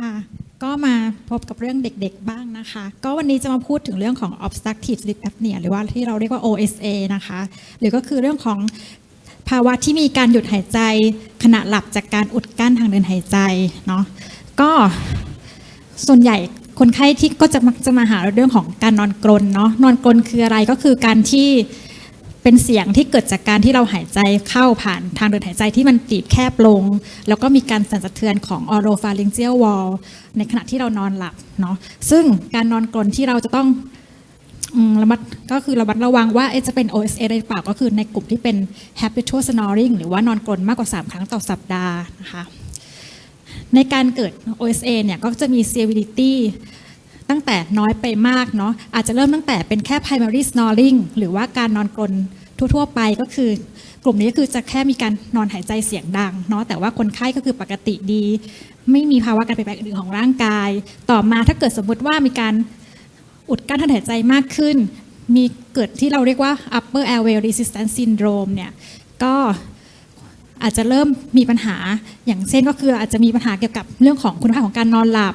ค่ะ ก็มาพบกับเรื่องเด็กๆบ้างนะคะ ก็วันนี้จะมาพูดถึงเรื่องของ obstructive sleep apnea หรือว่าที่เราเรียกว่า OSA นะคะ หรือก็คือเรื่องของภาวะที่มีการหยุดหายใจขณะหลับจากการอุดกั้นทางเดินหายใจเนาะ ก็ส่วนใหญ่คนไข้ที่ก็จะมักจะมาหาเรื่องของการนอนกรนเนาะ นอนกรนคืออะไรก็คือการที่ เป็นเสียงที่เกิดจากการที่เราหายใจเข้าผ่านทางเดินหายใจที่มันตีบแคบลง แล้วก็มีการสั่นสะเทือนของ oropharyngeal wall ในขณะที่เรานอนหลับเนาะซึ่งการนอนกรนที่เราจะต้องระมัดก็คือระมัดระวังว่าจะเป็น OSA ได้หรือเปล่าก็คือในกลุ่มที่เป็น habitual snoring หรือว่านอนกรนมากกว่า 3 ครั้งต่อสัปดาห์นะคะในการเกิด OSA เนี่ยก็จะมี severity ตั้งแต่น้อยไปมากเนาะอาจจะเริ่มตั้งแต่เป็นแค่ primary snoring หรือว่าการนอนกรนทั่วๆไปก็คือกลุ่มนี้ก็คือจะแค่มีการนอนหายใจเสียงดังเนาะแต่ว่าคนไข้ก็คือปกติดี ไม่มีภาวะการเปลี่ยนแปลงอื่นของร่างกาย ต่อมาถ้าเกิดสมมุติว่ามีการอุดกั้นทางหายใจมากขึ้น มีเกิดที่เราเรียกว่า upper airway resistance syndrome เนี่ยก็อาจจะเริ่มมีปัญหาอย่างเช่นก็คืออาจจะมีปัญหาเกี่ยวกับเรื่องของคุณภาพของการนอนหลับ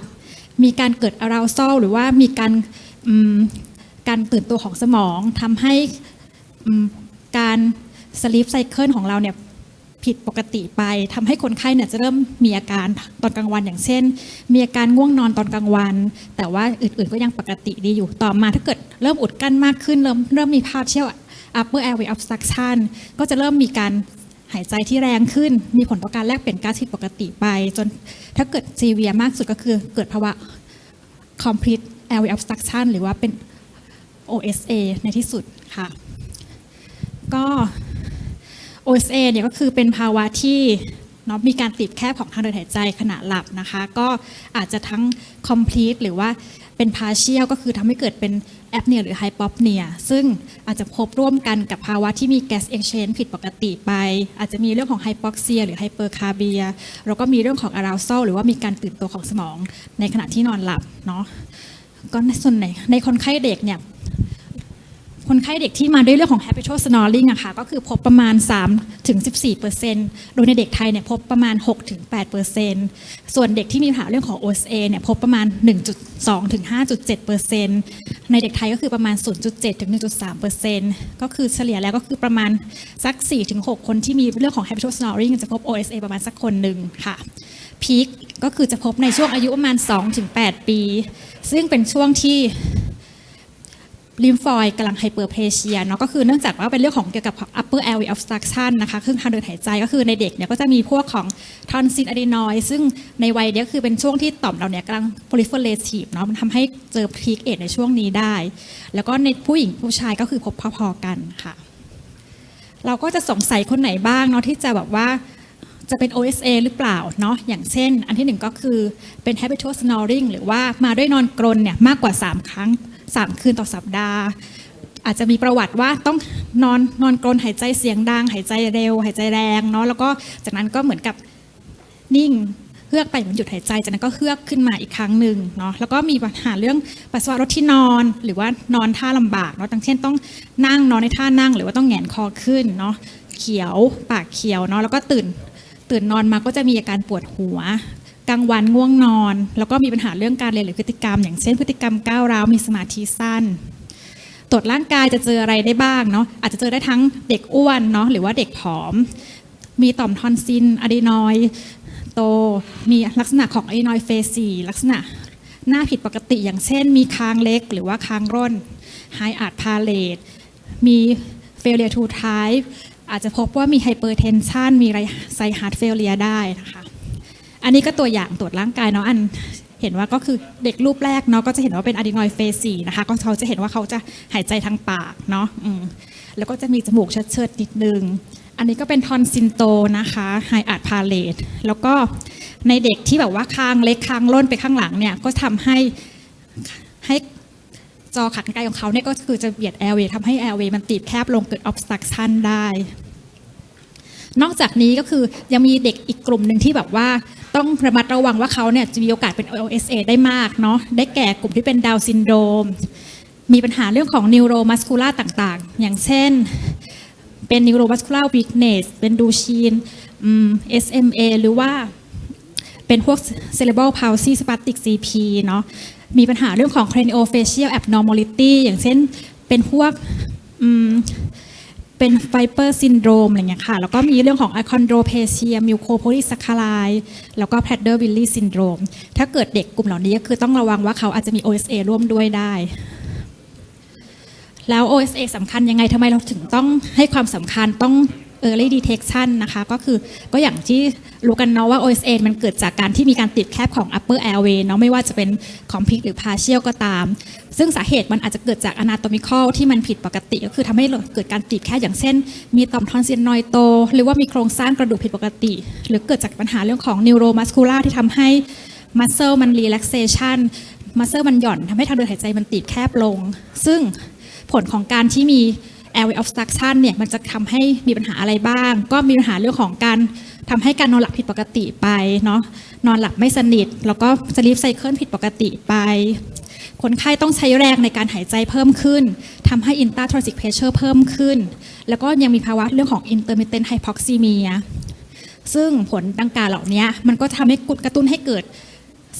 มีการเกิด arousal หรือว่ามีการการตื่นตัวของสมองทำให้การ sleep cycle ของเราเนี่ยผิดปกติไปทำให้คนไข้เนี่ยจะเริ่มมีอาการตอนกลางวันอย่างเช่น มีอาการง่วงนอนตอนกลางวัน แต่ว่าอื่นๆก็ยังปกติดีอยู่ต่อมาถ้าเกิดเริ่มอุดกั้นมากขึ้น เริ่มเริ่มมี partial upper airway obstruction ก็จะเริ่มมีการ หายใจที่แรงขึ้น มีผลต่อการแลกเปลี่ยนก๊าซผิดปกติไป จนถ้าเกิดซีเวียมากสุดก็คือเกิดภาวะ complete airway obstruction หรือว่าเป็น OSA ในที่สุดค่ะ ก็ OSA เนี่ยก็คือเป็นภาวะที่เนาะมีการติดแคบของทางเดินหายใจขณะหลับนะคะ ก็อาจจะทั้ง complete หรือว่าเป็น partial ก็คือทำให้เกิดเป็น แอปเนียหรือไฮปอปเนียซึ่งอาจจะพบร่วมกันกับภาวะที่มีแก๊สเอ็กชแนนผิดปกติไป อาจจะมีเรื่องของไฮปอกเซียหรือไฮเปอร์คาเบียแล้วก็มีเรื่องของ arousal หรือว่ามีการตื่นตัวของสมองในขณะที่นอนหลับเนาะก็ในส่วนไหนในคนไข้เด็กเนี่ย คนไข้เด็กที่มาด้วยเรื่องของ habitual snoring อะค่ะก็คือพบประมาณ3ถึง14โดยในเด็กไทยเนี่ยพบประมาณ6ถึง8ส่วนเด็กที่มีปัญหาเรื่องของ OSA เนี่ยพบประมาณ 1.2ถึง5.7ในเด็กไทยก็คือประมาณ 0.7ถึง1.3ก็คือเฉลี่ยแล้วก็คือประมาณสัก4ถึง6คนที่มีเรื่องของ habitual snoring จะพบ OSA ประมาณสักคนหนึ่งค่ะพีคก็คือจะพบในช่วงอายุประมาณ2ถึง8ปี ซึ่งเป็นช่วงที่ ลิมฟอยด์กำลังไฮเปอร์เพลเชียเนาะก็คือเนื่องจากว่าเป็นเรื่องของเกี่ยวกับ upper airway obstruction นะคะคือทางเดินหายใจก็คือในเด็กเนี่ยก็จะมีพวกของ tonsil adenoid ซึ่งในวัยเนี้ยคือเป็นช่วงที่ต่อมเราเนี่ยกำลัง proliferative เนาะมันทำให้เจอพีคเอดในช่วงนี้ได้ แล้วก็ในผู้หญิงผู้ชายก็คือพบพอๆกันค่ะ เราก็จะสงสัยคนไหนบ้างเนาะที่จะแบบว่าจะเป็น OSA หรือเปล่าเนาะอย่างเช่น อันที่หนึ่งก็คือเป็น habitual snoring หรือว่ามาด้วยนอนกรนเนี่ยมากกว่า 3 ครั้ง 3 คืนต่อสัปดาห์ อาจจะมีประวัติว่าต้องนอนนอนกรนหายใจเสียงดัง หายใจเร็ว หายใจแรงเนาะแล้วก็จากนั้นก็เหมือนกับนิ่งเฮือกไปเหมือนหยุดหายใจจากนั้นก็เฮือกขึ้นมาอีกครั้งหนึ่งเนาะแล้วก็มีปัญหาเรื่องปัสสาวะรถที่นอน หรือว่านอนท่าลำบากเนาะอย่างเช่นต้องนั่งนอนในท่านั่ง หรือว่าต้องแหงนคอขึ้นเนาะเขียวปากเขียวเนาะแล้วก็ตื่น ตื่นนอนมาก็จะมีอาการปวดหัว กลางวันง่วงนอน แล้วก็มีปัญหาเรื่องการเรียนหรือพฤติกรรม อย่างเช่นพฤติกรรมก้าวร้าวมีสมาธิสั้น ตรวจร่างกายจะเจออะไรได้บ้างเนาะอาจจะเจอได้ทั้งเด็กอ้วนเนาะหรือว่าเด็กผอม มีต่อมทอนซิลอะดีนอยโต มีลักษณะของอะดีนอยเฟซีลักษณะหน้าผิดปกติอย่างเช่น มีคางเล็กหรือว่าคางร่นไฮอาร์ดพาเลตมี failure to type อาจจะพบว่ามี hypertension มีไรไซฮาร์ดเฟลเลียได้นะคะ อันนี้ก็ตัวอย่างตรวจร่างกายเนาะอันเห็นว่าก็คือเด็กรูปแรกเนาะก็จะเห็นว่าเป็นอะดีนอยเฟสีนะคะก็เขาจะเห็นว่าเขาจะหายใจทางปากเนาะแล้วก็จะมีจมูกเชิดๆนิดนึง อันนี้ก็เป็นทอนซินโตนะคะไฮอาร์พาเลตแล้วก็ในเด็กที่แบบว่าคางเล็กคางล่นไปข้างหลังเนี่ยก็ทำให้ให้จอขัดไกลของเขาเนี่ยก็คือจะเบียดแอร์เวย์ทำให้แอร์เวย์มันตีบแคบลงเกิด obstruction ได้ นอกจากนี้ก็คือยังมีเด็กอีกกลุ่มหนึ่งที่แบบว่า ต้องระมัดระวังว่าเขาเนี่ยจะมีโอกาสเป็น OSA ได้มากเนาะได้แก่กลุ่มที่เป็นดาวซินโดรมมีปัญหาเรื่องของ neuromuscular ต่างๆ อย่างเช่นเป็น neuromuscular weakness เป็นดูชีน SMA หรือว่าเป็นพวก cerebral palsy spastic CP เนาะมีปัญหาเรื่องของ craniofacial abnormality อย่างเช่นเป็นพวก เป็นไฟเปอร์ซินโดรมอะไรเงี้ยค่ะ แล้วก็มีเรื่องของ achondroplasia mucopolysaccharide แล้วก็ Prader-Willi syndrome ถ้าเกิดเด็กกลุ่มเหล่านี้ก็คือต้องระวังว่าเขาอาจจะมี OSA ร่วมด้วยได้ แล้ว OSA สำคัญยังไงทำไมเราถึงต้องให้ความสำคัญต้อง early detection นะคะ ก็คือก็อย่างที่รู้กันเนาะว่า OSA มันเกิดจากการที่มีการติดแคบของ upper airway เนาะไม่ว่าจะเป็น complete หรือ partial ก็ตาม ซึ่งสาเหตุมันอาจจะเกิดจาก anatomical ที่มันผิดปกติ ก็คือทำให้เกิดการติดแคบอย่างเช่น มีต่อมทอนซิลนอยโต หรือว่ามีโครงสร้างกระดูกผิดปกติ หรือเกิดจากปัญหาเรื่องของ neuromuscular ที่ทำให้ muscle มัน relaxation muscle มันหย่อนทำให้ทางเดินหายใจมันตีบแคบลง ซึ่งผลของการที่มี airway obstruction เนี่ยมันจะทำให้มีปัญหาอะไรบ้าง ก็มีปัญหาเรื่องของการทำให้การนอนหลับผิดปกติไปเนาะนอนหลับไม่สนิท แล้วก็สลีปไซเคิลผิดปกติไป คนไข้ต้องใช้แรงในการหายใจเพิ่มขึ้นทำให้ intrathoracic pressure เพิ่มขึ้น แล้วก็ยังมีภาวะเรื่องของ intermittent hypoxemia ซึ่งผลดังกล่าวเหล่านี้มันก็ทำให้กระตุ้นให้เกิด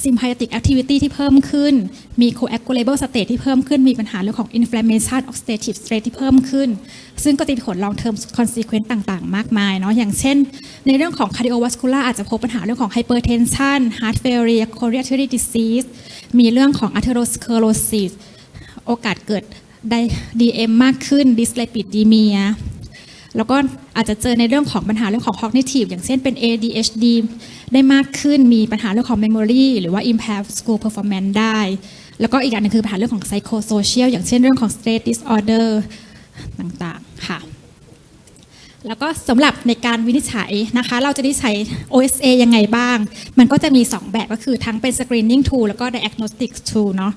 sympathetic activity ที่เพิ่มขึ้น มี coagulable state ที่เพิ่มขึ้น มีปัญหาเรื่องของ inflammation oxidative stress ที่เพิ่มขึ้น ซึ่งก็จะมีผล long term consequence ต่างๆ มากมายเนาะ อย่างเช่น ในเรื่องของ cardiovascular อาจจะพบปัญหาเรื่องของ hypertension heart failure coronary artery disease มีเรื่องของ atherosclerosis โอกาสเกิดได้ DM มากขึ้น dyslipidemia แล้วก็อาจจะเจอในเรื่องของปัญหาเรื่องของ cognitive อย่างเช่นเป็น ADHD ได้มากขึ้นมีปัญหาเรื่องของ memory หรือว่า impair school performance ได้ แล้วก็อีกอย่างหนึงคือปัญหาเรื่องของ psychosocial อย่างเช่นเรื่องของ stress disorder ต่างๆ ค่ะ แล้วก็สำหรับในการวินิจฉัยนะคะ เราจะวินิจฉัย OSA ยังไงบ้าง มันก็จะมี 2 แบบก็คือทั้งเป็น screening tool แล้วก็ diagnostic tool เนาะ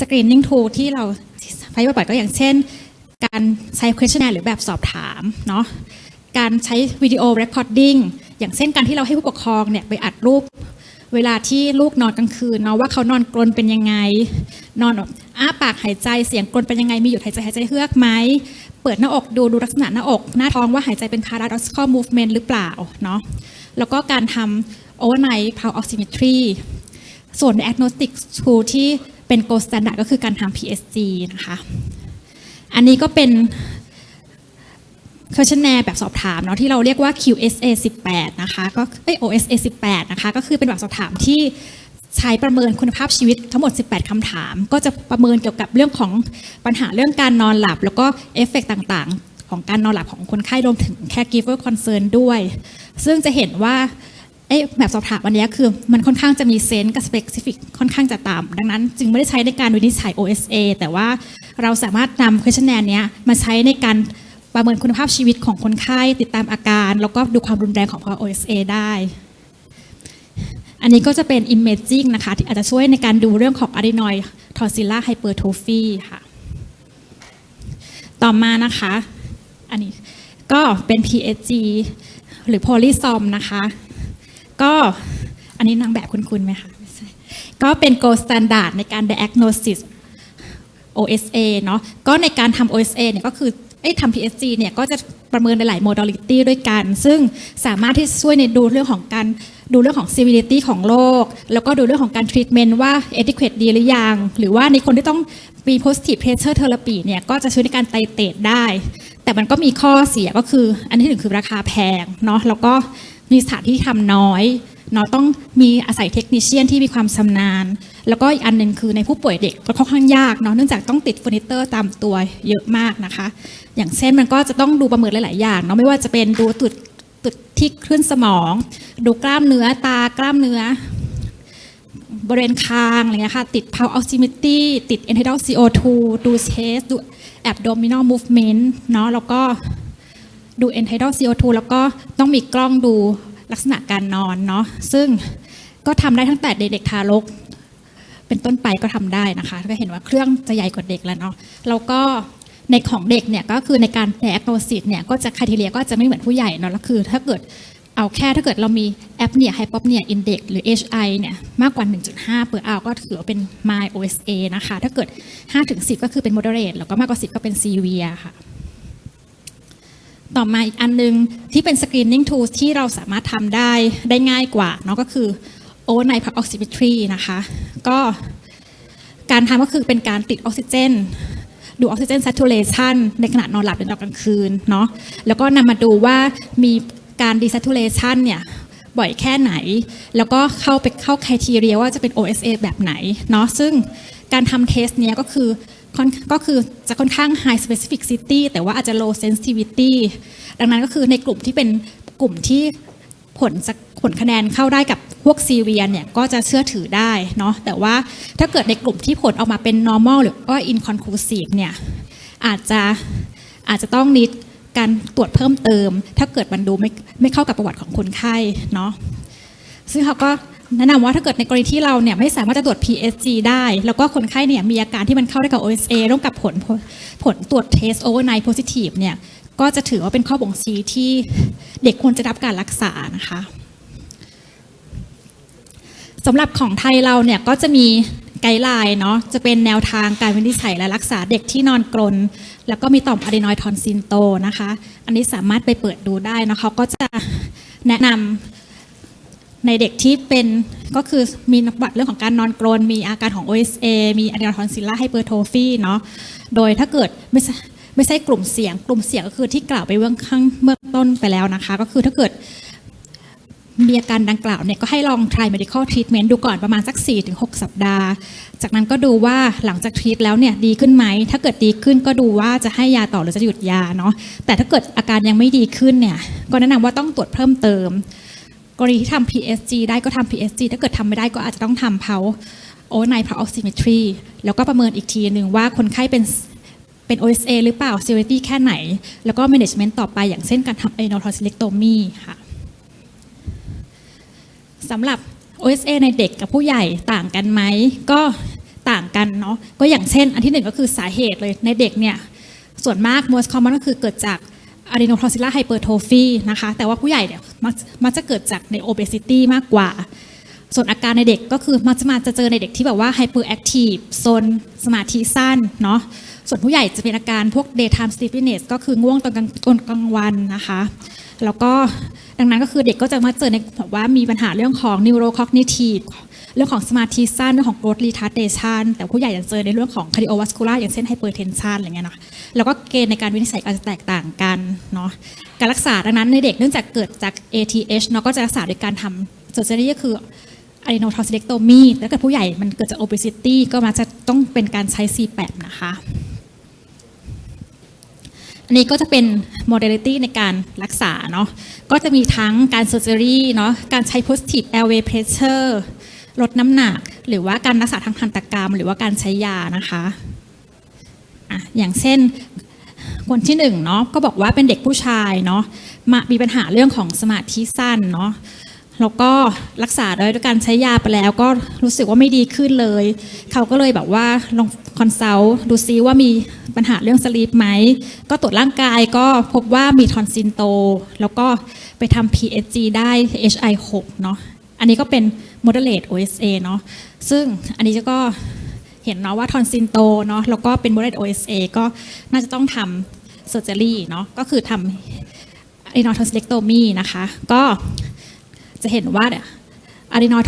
screening tool ที่เราใช้บ่อยๆก็อย่างเช่น การใช้ questionnaire หรือแบบสอบถามเนาะการใช้วิดีโอ recording อย่างเช่นการที่เราให้ผู้ปกครองเนี่ยไปอัดรูป เวลาที่ลูกนอนกลางคืนเนาะว่าเขานอนกรนเป็นยังไง นอนแบบอ้าปากหายใจเสียงกรนเป็นยังไง มีหยุดหายใจหายใจเฮือกไหมเปิดหน้าอกดูดูลักษณะหน้าอก หน้าท้องว่าหายใจเป็น paradoxical movement หรือเปล่าเนาะแล้วก็การทำ overnight pulse oximetry ส่วน diagnostic tool ที่เป็น gold standard ก็คือการทำ PSG นะคะ อันนี้ก็เป็น questionnaire แบบสอบถามเนาะที่เราเรียกว่า QSA 18นะคะก็เอ้ย OSA 18นะคะก็คือเป็นแบบสอบถามที่ใช้ประเมินคุณภาพชีวิตทั้งหมด 18คำถาม ก็จะประเมินเกี่ยวกับเรื่องของปัญหาเรื่องการนอนหลับ แล้วก็เอฟเฟกต่างๆ ของการนอนหลับของคนไข้รวมถึง caregiver concern ด้วย ซึ่งจะเห็นว่า เอ้แบบสอบถามวันนี้คือมันค่อนข้างจะมีเซนส์กับ specific ค่อนข้างจะต่ำดังนั้น จึงไม่ได้ใช้ในการวินิจฉัย OSA แต่ว่าเราสามารถนำ questionnaire เนี้ยมาใช้ในการประเมินคุณภาพชีวิตของคนไข้ติดตามอาการ แล้วก็ดูความรุนแรงของภาวะ OSA ได้ อันนี้ก็จะเป็น imaging นะคะที่อาจจะช่วยในการดูเรื่องของ adenoid tonsillar hypertrophy ค่ะ ต่อมานะคะ อันนี้ก็เป็น PSG หรือ polysome นะคะ ก็อันนี้นางแบบคุณคุณไหมคะก็เป็น gold standard ในการ diagnosis OSA เนาะก็ในการทำ OSA เนี่ยก็คือไอ้ทำ PSG เนี่ยก็จะประเมินในหลาย modality ด้วยกัน ซึ่งสามารถที่ช่วยในดูเรื่องของการดูเรื่องของ severity ของโรคแล้วก็ดูเรื่องของการ treatment ว่า adequate ดีหรือยัง หรือว่าในคนที่ต้องมี positive pressure therapy เนี่ยก็จะช่วยในการไตเตดได้ แต่มันก็มีข้อเสียก็คือ อันที่หนึ่งคือราคาแพงเนาะแล้วก็ มีสถานที่ทำน้อยเนาะต้องมีอาศัยเทคนิชเชียนที่มีความชำนาญ แล้วก็อีกอันหนึ่งคือในผู้ป่วยเด็กก็ค่อนข้างยากเนาะเนื่องจากต้องติดเฟอร์นิเจอร์ตามตัวเยอะมากนะคะ อย่างเช่นมันก็จะต้องดูประเมินหลาย ๆ อย่างเนาะไม่ว่าจะเป็นดูตุดตุดที่คลื่นสมอง ดูกล้ามเนื้อตากล้ามเนื้อบริเวณคางอะไรเงี้ยค่ะ ติด pulse oximetry ติด end-tidal CO2 ดู chest ดู abdominal movement เนาะแล้วก็ ดู end-tidal CO2 แล้วก็ต้องมีกล้องดูลักษณะการนอนเนาะซึ่งก็ทำได้ตั้งแต่เด็กๆทารก เป็นต้นไปก็ทำได้นะคะ ก็เห็นว่าเครื่องจะใหญ่กว่าเด็กแล้วเนาะแล้วก็ในของเด็กเนี่ยก็คือในการ diagnosis เนี่ยก็จะค r i t e r i a ก็จะไม่เหมือนผู้ใหญ่เนาะแล้วคือ ถ้าเกิดเอาแค่ถ้าเกิดเรามี apnea hypopnea index หรือ HI เนี่ยมากกว่า 1.5เปอร์เอาก็ถือว่าเป็น my OSA นะคะ ถ้าเกิด 5-10 ก็คือเป็น moderate แล้วก็มากกว่า 10 ก็เป็น severe ค่ะ ต่อมาอีกอันนึงที่เป็น screening tools ที่เราสามารถทำได้ได้ง่ายกว่าเนาะก็คือ overnight pulse oximetry นะคะ ก็การทำก็คือเป็นการติดออกซิเจน ดูออกซิเจน saturation ในขณะนอนหลับในตอนกลางคืนเนาะแล้วก็นำมาดูว่ามีการ desaturation เนี่ยบ่อยแค่ไหน แล้วก็เข้าไปเข้า criteria ว่าจะเป็น OSA แบบไหนเนาะซึ่งการทำเทสเนี้ยก็คือ ก็คือจะค่อนข้าง high specificity แต่ว่าอาจจะ low sensitivity ดังนั้นก็คือในกลุ่มที่เป็นกลุ่มที่ผลจะผลคะแนนเข้าได้กับพวกซีเรียเนี่ยก็จะเชื่อถือได้เนาะแต่ว่าถ้าเกิดในกลุ่มที่ผลออกมาเป็น normal หรือว่า inconclusive เนี่ยอาจจะอาจจะต้องนิดการตรวจเพิ่มเติม ถ้าเกิดมันดูไม่ไม่เข้ากับประวัติของคนไข้เนาะซึ่งเขาก็ แนะนำว่าถ้าเกิดในกรณีที่เราเนี่ยไม่สามารถจะตรวจ PSG ได้ แล้วก็คนไข้เนี่ยมีอาการที่มันเข้าได้กับ OSA ร่วมกับผลผลตรวจ test overnight positive เนี่ยก็จะถือว่าเป็นข้อบ่งชี้ที่เด็กควรจะรับการรักษานะคะสำหรับของไทยเราเนี่ยก็จะมีไกด์ไลน์เนาะจะเป็นแนวทางการวินิจฉัยและรักษาเด็กที่นอนกรน แล้วก็มีต่อมอะดีนอยด์ทอนซินโตนะคะ อันนี้สามารถไปเปิดดูได้นะเขาก็จะแนะนำ ในเด็กที่เป็นก็คือมีบัติเรื่องของการนอนกรน มีอาการของ OSA มีอะดรีนอยด์ทอนซิลล่าไฮเปอร์โทฟีเนาะโดยถ้าเกิดไม่ใช่ไม่ใช่กลุ่มเสี่ยง กลุ่มเสี่ยงก็คือที่กล่าวไปเบื้องข้างเมื่อต้นไปแล้วนะคะ ก็คือถ้าเกิดมีอาการดังกล่าวเนี่ยก็ให้ลอง try medical treatment ดูก่อนประมาณสัก 4-6 สัปดาห์ จากนั้นก็ดูว่าหลังจากทรีตแล้วเนี่ยดีขึ้นไหม ถ้าเกิดดีขึ้นก็ดูว่าจะให้ยาต่อหรือจะหยุดยาเนาะแต่ถ้าเกิดอาการยังไม่ดีขึ้นเนี่ยก็แนะนำว่าต้องตรวจเพิ่มเติม กรณีที่ทำ PSG ได้ก็ทำ PSG ถ้าเกิดทำไม่ได้ก็อาจจะต้องทำเพาโอไนเพาออกซิเมตรีแล้วก็ประเมินอีกทีหนึ่งว่าคนไข้เป็นเป็น OSA หรือเปล่า severity แค่ไหน แล้วก็ management ต่อไปอย่างเช่นการทำ anal tonsillectomy ค่ะสำหรับ OSA ในเด็กกับผู้ใหญ่ต่างกันไหมก็ต่างกันเนาะก็อย่างเช่น อันที่หนึ่งก็คือสาเหตุเลยในเด็กเนี่ยส่วนมาก most common ก็คือเกิดจาก adenotonsillar hypertrophy นะคะ แต่ว่าผู้ใหญ่เนี่ยมักมักจะเกิดจากใน obesity มากกว่า ส่วนอาการในเด็กก็คือมักจะมาจะเจอในเด็กที่แบบว่า hyperactive โซนสมาธิสั้นเนาะ ส่วนผู้ใหญ่จะเป็นอาการพวก daytime sleepiness ก็คือง่วงตอนกลางตอนกลางวันนะคะ แล้วก็ดังนั้นก็คือเด็กก็จะมาเจอในแบบว่ามีปัญหาเรื่องของ neurocognitive เรื่องของสมาธิสั้นเรื่องของ growth retardation แต่ผู้ใหญ่จะเจอในเรื่องของ cardiovascular อย่างเช่น hypertension อะไรเงี้ยนะ แล้วก็เกณฑ์ในการวินิจฉัยอาจจะแตกต่างกันเนาะการรักษาดังนั้นในเด็กเนื่องจากเกิดจาก ATH เนาะก็จะรักษาโดยการทำ surgery ก็คือ adenotonsillectomy แล้วเกิดผู้ใหญ่มันเกิดจาก obesity ก็มาจะต้องเป็นการใช้ CPAP นะคะ อันนี้ก็จะเป็น modality ในการรักษาเนาะก็จะมีทั้งการ surgery เนาะการใช้ positive airway pressure ลดน้ำหนัก หรือว่าการรักษาทางทันตกรรม หรือว่าการใช้ยานะคะ อย่างเช่นคนที่หนึ่งเนาะก็บอกว่าเป็นเด็กผู้ชายเนาะมามีปัญหาเรื่องของสมาธิสั้นเนาะแล้วก็รักษาโดยการใช้ยาไปแล้วก็รู้สึกว่าไม่ดีขึ้นเลย เขาก็เลยแบบว่าลองคอนซัลท์ดูซิว่ามีปัญหาเรื่องสลีปไหม ก็ตรวจร่างกายก็พบว่ามีทอนซินโต แล้วก็ไปทำ PSG ได้ HI6 เนาะอันนี้ก็เป็น moderate OSA เนาะซึ่งอันนี้ก็ เห็นเนาะว่าทอนซินโตเนาะแล้วก็เป็นบริเวณ OSA ก็น่าจะต้องทำเซอร์เจอรี่เนาะก็คือทำอะดีนอทอนซิเลกโตมีนะคะก็จะเห็นว่าอะดีนอ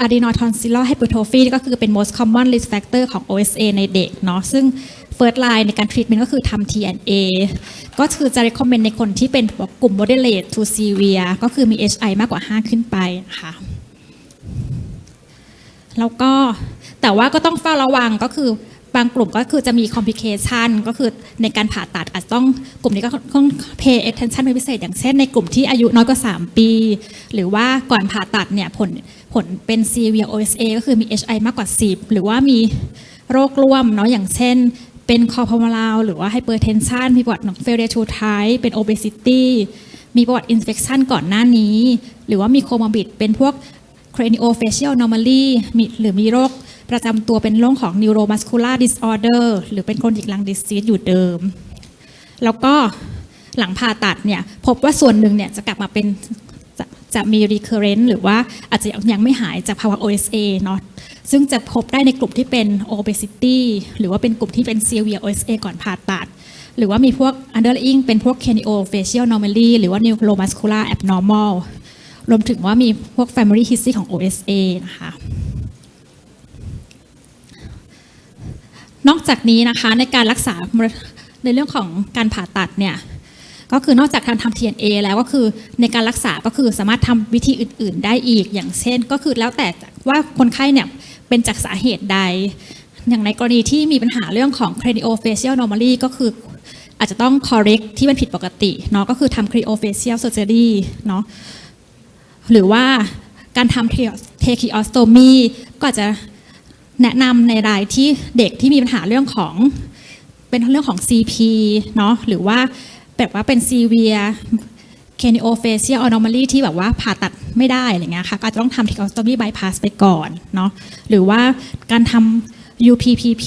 อะดีนอทอนซิลไฮโปโทฟีก็คือเป็น most common risk factor ของ OSA ในเด็กเนาะซึ่ง first line ในการ treatment ก็คือทำ TNA ก็คือจะ recommend ในคนที่เป็นกลุ่ม moderate to severe ก็คือมี HI มากกว่า 5 ขึ้นไปนะคะแล้วก็ แต่ว่าก็ต้องเฝ้าระวังก็คือบางกลุ่มก็คือจะมี complication ก็คือในการผ่าตัดอาจต้องกลุ่มนี้ก็ต้อง pay attention เป็นพิเศษ อย่างเช่นในกลุ่มที่อายุน้อยกว่า 3 ปี หรือว่าก่อนผ่าตัดเนี่ยผลผลเป็น severe OSA ก็คือมี HI มากกว่า 10 หรือว่ามีโรคร่วมเนาะอย่างเช่น เป็นคอพมลาวหรือว่า hypertension มีประวัติของ failure to type เป็น obesity มีประวัติ infection ก่อนหน้านี้ หรือว่ามี comorbid เป็นพวก craniofacial anomaly มีหรือมีโรค ประจำตัวเป็นโรคของ neuromuscular disorder หรือเป็น chronic lung disease อยู่เดิม แล้วก็หลังผ่าตัดเนี่ยพบว่าส่วนหนึ่งเนี่ยจะกลับมาเป็นจะจะมี recurrent หรือว่าอาจจะยังไม่หายจากภาวะ OSA เนาะซึ่งจะพบได้ในกลุ่มที่เป็น obesity หรือว่าเป็นกลุ่มที่เป็น severe OSA ก่อนผ่าตัด หรือว่ามีพวก underlying เป็นพวก craniofacial anomaly หรือว่า neuromuscular abnormal รวมถึงว่ามีพวก family history ของ OSA นะคะ นอกจากนี้นะคะในการรักษาในเรื่องของการผ่าตัดเนี่ยก็คือนอกจากการทำ TNA แล้วก็คือในการรักษาก็คือสามารถทำวิธีอื่น ๆ ได้อีก อย่างเช่น ก็คือแล้วแต่ว่าคนไข้เนี่ยเป็นจากสาเหตุใด อย่างในกรณีที่มีปัญหาเรื่องของ craniofacial anomaly ก็คืออาจจะต้อง correct ที่มันผิดปกติเนาะก็คือทำ craniofacial surgery เนาะหรือว่าการทำ tracheostomy ก็อาจจะ แนะนำในรายที่เด็กที่มีปัญหาเรื่องของเป็นเรื่องของ CP เนาะหรือว่าแบบว่าเป็น severe craniofacial anomaly ที่แบบว่าผ่าตัดไม่ได้อะไรเงี้ยค่ะก็อาจจะต้องทำ tracheostomy bypass ไปก่อนเนาะหรือว่าการทำ UPPP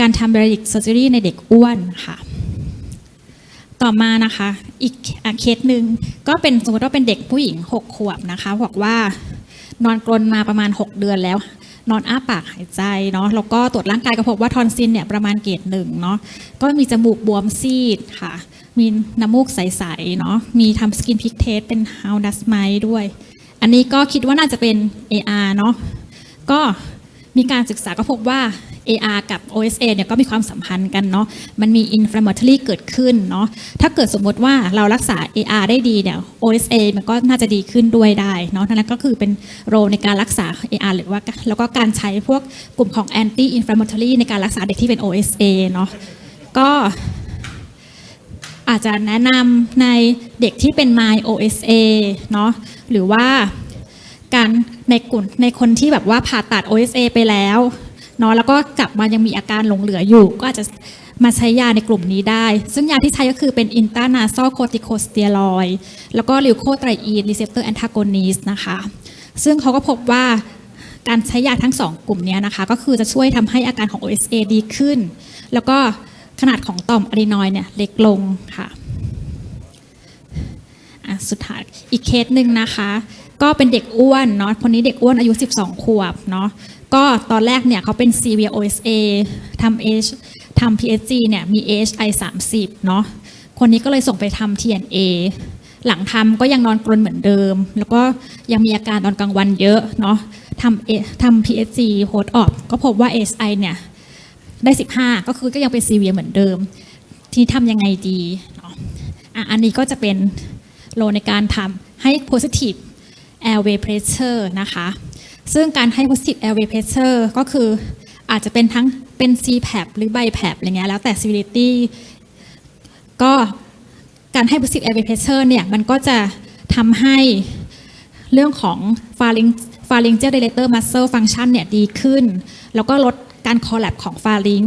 การทำ bariatric surgery ในเด็กอ้วนค่ะต่อมานะคะอีกอเคสหนึ่งก็เป็นสมมติว่าเป็นเด็กผู้หญิง 6 ขวบนะคะบอกว่านอนกรนมาประมาณ 6 เดือนแล้ว นอนอ้าปากหายใจเนาะแล้วก็ตรวจร่างกายก็พบว่าทอนซินเนี่ยประมาณเกรดหนึ่งเนาะก็มีจมูกบวมซีดค่ะ มีน้ำมูกใสๆเนาะมีทำสกินพิกเทสเป็นฮาวดัสไมด้วย อันนี้ก็คิดว่าน่าจะเป็น AR เนาะก็มีการศึกษาก็พบว่า AR กับ OSA เนี่ยก็มีความสัมพันธ์กันเนาะมันมี inflammatory เกิดขึ้นเนาะถ้าเกิดสมมติว่าเรารักษา AR ได้ดีเนี่ย OSA มันก็น่าจะดีขึ้นด้วยได้เนาะนั่นก็คือเป็นโรในการรักษา AR หรือว่าแล้วก็การใช้พวกกลุ่มของ anti inflammatory ในการรักษาเด็กที่เป็น OSA เนาะก็อาจจะแนะนำในเด็กที่เป็น my OSA เนาะหรือว่าการในกลุ่มในคนที่แบบว่าผ่าตัด OSA ไปแล้ว เนาะแล้วก็กลับมายังมีอาการหลงเหลืออยู่ ก็อาจจะมาใช้ยาในกลุ่มนี้ได้ ซึ่งยาที่ใช้ก็คือเป็นอินตานาซอลโคติโคสเตียรอยแล้วก็ลิวโคไตรอีนรีเซปเตอร์แอนทากอนิสนะคะ ซึ่งเขาก็พบว่าการใช้ยาทั้งสองกลุ่มนี้นะคะ ก็คือจะช่วยทำให้อาการของ OSA ดีขึ้น แล้วก็ขนาดของต่อมอะดีนอยเนี่ยเล็กลงค่ะอะ สุดท้ายอีกเคสหนึ่งนะคะ ก็เป็นเด็กอ้วนเนาะคนนี้เด็กอ้วนอายุ 12 ขวบเนาะก็ตอนแรกเนี่ยเขาเป็น severe OSA ทำ H ทำ PSG เนี่ยมี HI 30 เนาะคนนี้ก็เลยส่งไปทำ TNA หลังทำก็ยังนอนกรนเหมือนเดิม แล้วก็ยังมีอาการตอนกลางวันเยอะเนาะทำทำ PSG โฮดออฟก็พบว่า HI เนี่ยได้ 15 ก็คือก็ยังเป็น severe เหมือนเดิม ที่ทำยังไงดีเนาะอันนี้ก็จะเป็นโลในการทำให้ positive airway pressure นะคะ ซึ่งการให้ positive airway pressure ก็คืออาจจะเป็นทั้งเป็น CPAP หรือ BiPAP อะไรเงี้ยแล้วแต่ severity ก็การให้ positive airway pressure เนี่ยมันก็จะทำให้เรื่องของ pharynx pharyngeal dilator muscle function เนี่ยดีขึ้น แล้วก็ลดการ collapse ของ pharynx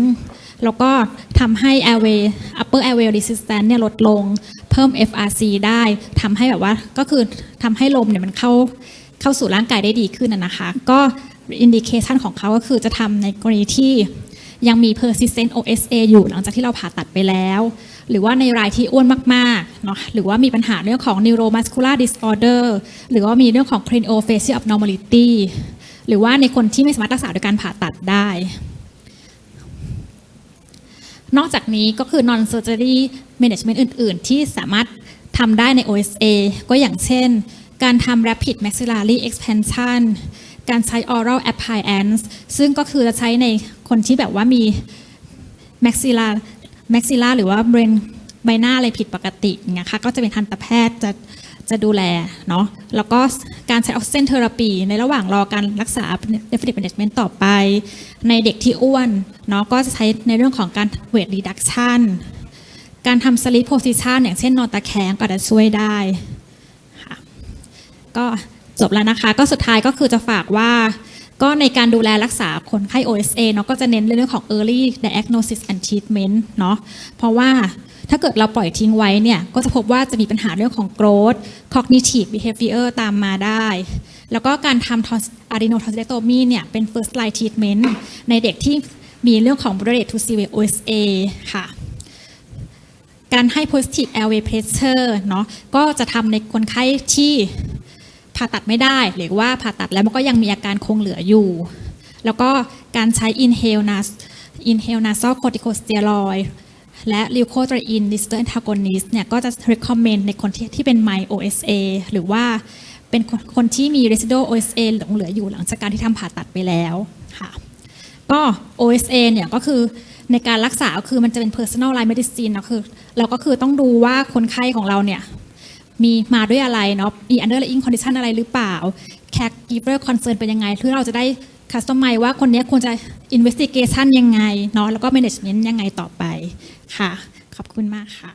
แล้วก็ทำให้ airway upper airway resistance เนี่ยลดลง พิ่ม FRC ได้ทำให้แบบว่าก็คือทำให้ลมเนี่ยมันเข้าเข้าสู่ร่างกายได้ดีขึ้นนะคะ ก็อินดิเคชันของเขาก็คือจะทำในกรณีที่ยังมี persistent OSA อยู่หลังจากที่เราผ่าตัดไปแล้ว หรือว่าในรายที่อ้วนมากๆเนาะหรือว่ามีปัญหาเรื่องของ neuromuscular disorder หรือว่ามีเรื่องของ craniofacial abnormality หรือว่าในคนที่ไม่สามารถรักษาโดยการผ่าตัดได้ นอกจากนี้ก็คือ non surgery management อื่น ๆ ที่สามารถทำได้ใน OSA ก็อย่างเช่น การทำ rapid maxillary expansion การใช้ oral appliance ซึ่งก็คือจะใช้ในคนที่แบบว่ามี maxilla maxilla หรือว่า brain ใบหน้าอะไรผิดปกติอย่างเงี้ยค่ะก็จะเป็นทันตแพทย์จะ จะดูแลเนาะแล้วก็การใช้ออกซิเจนเทอราปี ในระหว่างรอการรักษา definite management ต่อไป ในเด็กที่อ้วนเนาะก็จะใช้ในเรื่องของการ weight reduction การทำ sleep position อย่างเช่นนอนตะแคงก็จะช่วยได้ค่ะก็จบแล้วนะคะ ก็สุดท้ายก็คือจะฝากว่า ก็ในการดูแลรักษาคนไข้ OSA เนาะก็จะเน้นเรื่องของ early diagnosis and treatment เนาะเพราะว่าถ้าเกิดเราปล่อยทิ้งไว้เนี่ยก็จะพบว่าจะมีปัญหาเรื่องของ growth cognitive behavior ตามมาได้ แล้วก็การทำ adenotonsillectomy เนี่ยเป็น first line treatment ในเด็กที่มีเรื่องของ moderate to severe OSA ค่ะ การให้ positive airway pressure เนาะก็จะทำในคนไข้ที่ ผ่าตัดไม่ได้ หรือว่าผ่าตัดแล้วมันก็ยังมีอาการคงเหลืออยู่ แล้วก็การใช้ inhale nas inhale nasal corticosteroid และ leukotriene receptor antagonist เนี่ยก็จะ recommend ในคนที่ที่เป็น my OSA หรือว่าเป็นคนที่มี residual OSA หลงเหลืออยู่หลังจากการที่ทำผ่าตัดไปแล้วค่ะก็ OSA เนี่ยก็คือในการรักษาคือมันจะเป็น personal line medicine นะคือเราก็คือต้องดูว่าคนไข้ของเราเนี่ย มีมาด้วยอะไรเนาะมี underlying condition อะไรหรือเปล่า caregiver concern เป็นยังไงเพื่อเราจะได้ customize ว่าคนนี้ควรจะ investigation ยังไงเนาะแล้วก็ management ยังไงต่อไปค่ะ ขอบคุณมากค่ะ